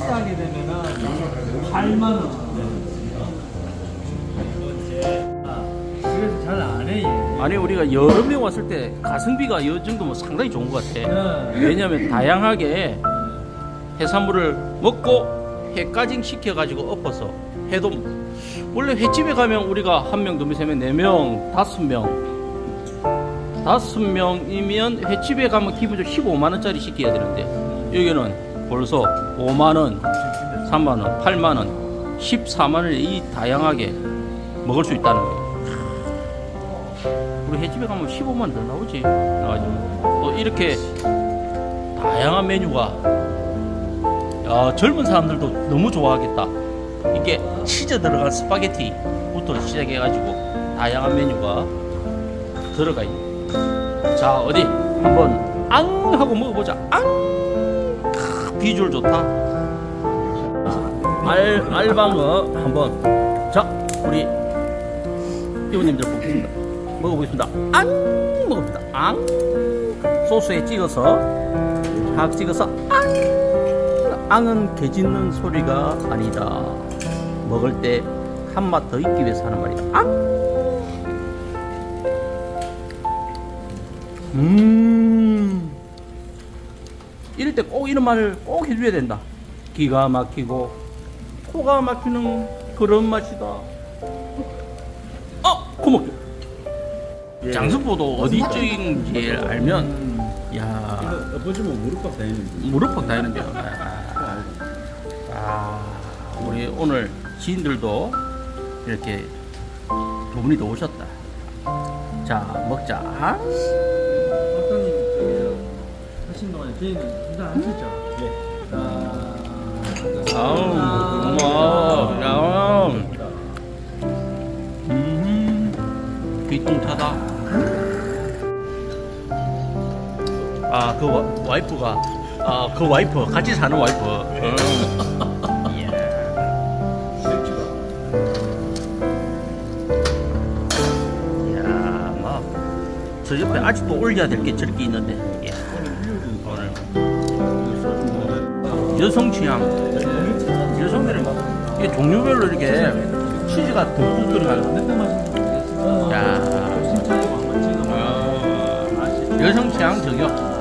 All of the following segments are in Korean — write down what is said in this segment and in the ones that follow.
하게 되면은 8만 원. 그래서 잘 안 해. 얘. 아니 우리가 여러 명 왔을 때 가성비가 이 정도면 상당히 좋은 것 같아. 네. 왜냐면 다양하게 해산물을 먹고 회까지 시켜가지고 엎어서 해도 원래 횟집에 가면 우리가 한 명, 두 명, 세 명, 네 명, 다섯 명 다섯 명이면 횟집에 가면 기본적으로 15만 원짜리 시켜야 되는데 여기는 벌써 5만 원, 3만 원, 8만 원, 14만 원에 이 다양하게 먹을 수 있다는 거예요. 우리 횟집에 가면 15만 원 더 나오지. 나가지고 또 이렇게 다양한 메뉴가 야, 젊은 사람들도 너무 좋아하겠다. 이게 치즈 들어간 스파게티부터 시작해가지고 다양한 메뉴가 들어가 있네. 자 어디 한번 앙 하고 먹어보자. 앙 크, 비주얼 좋다. 알 알방어 한번 자 우리 이모님들 보겠습니다. 먹어보겠습니다. 앙 먹읍니다. 앙 소스에 찍어서 학 찍어서 앙 앙은 개 짖는 소리가 아니다. 먹을 때 한 맛 더 있기 위해서 하는 말이다. 앙. 음. 이럴 때 꼭 이런 말을 꼭 해줘야 된다. 기가 막히고 코가 막히는 그런 맛이다. 어, 고맙게. 장수포도 어디 쪽인지 알면 야 엎어지면 무릎값 다니는데. 무릎팍 다니는데요. 아, 아, 우리 오늘 지인들도 이렇게 두 분이 더 오셨다. 자, 먹자. 하신 동안에 저희는 인사 하셨죠? 네. 아우, 고마워. 야, 음, 귀뚱차다. 아, 그 와, 와이프가, 아, 그 와이프, 같이 사는 와이프. 음. 이야. 이야, 막, 저 옆에 아직도 올려야 될 게 저렇게 있는데. 이야, 오늘. 여성 취향. 여성들은 막, 이게 종류별로 이렇게 치즈가 듬뿍 모르겠어요. 야. 여성 취향 저격.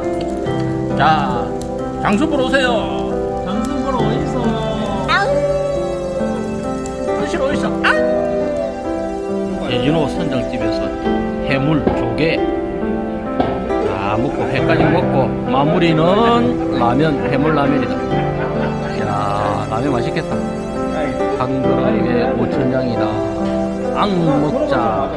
자, 장수 보러 오세요. 장승 보러 어딨어? 드시러 오시죠. 예진호 선정집에서 해물, 조개 다 먹고 회까지 먹고 마무리는 라면, 해물 라면이다. 야, 라면 맛있겠다. 한 그릇에 5천 양이다. 앙 먹자.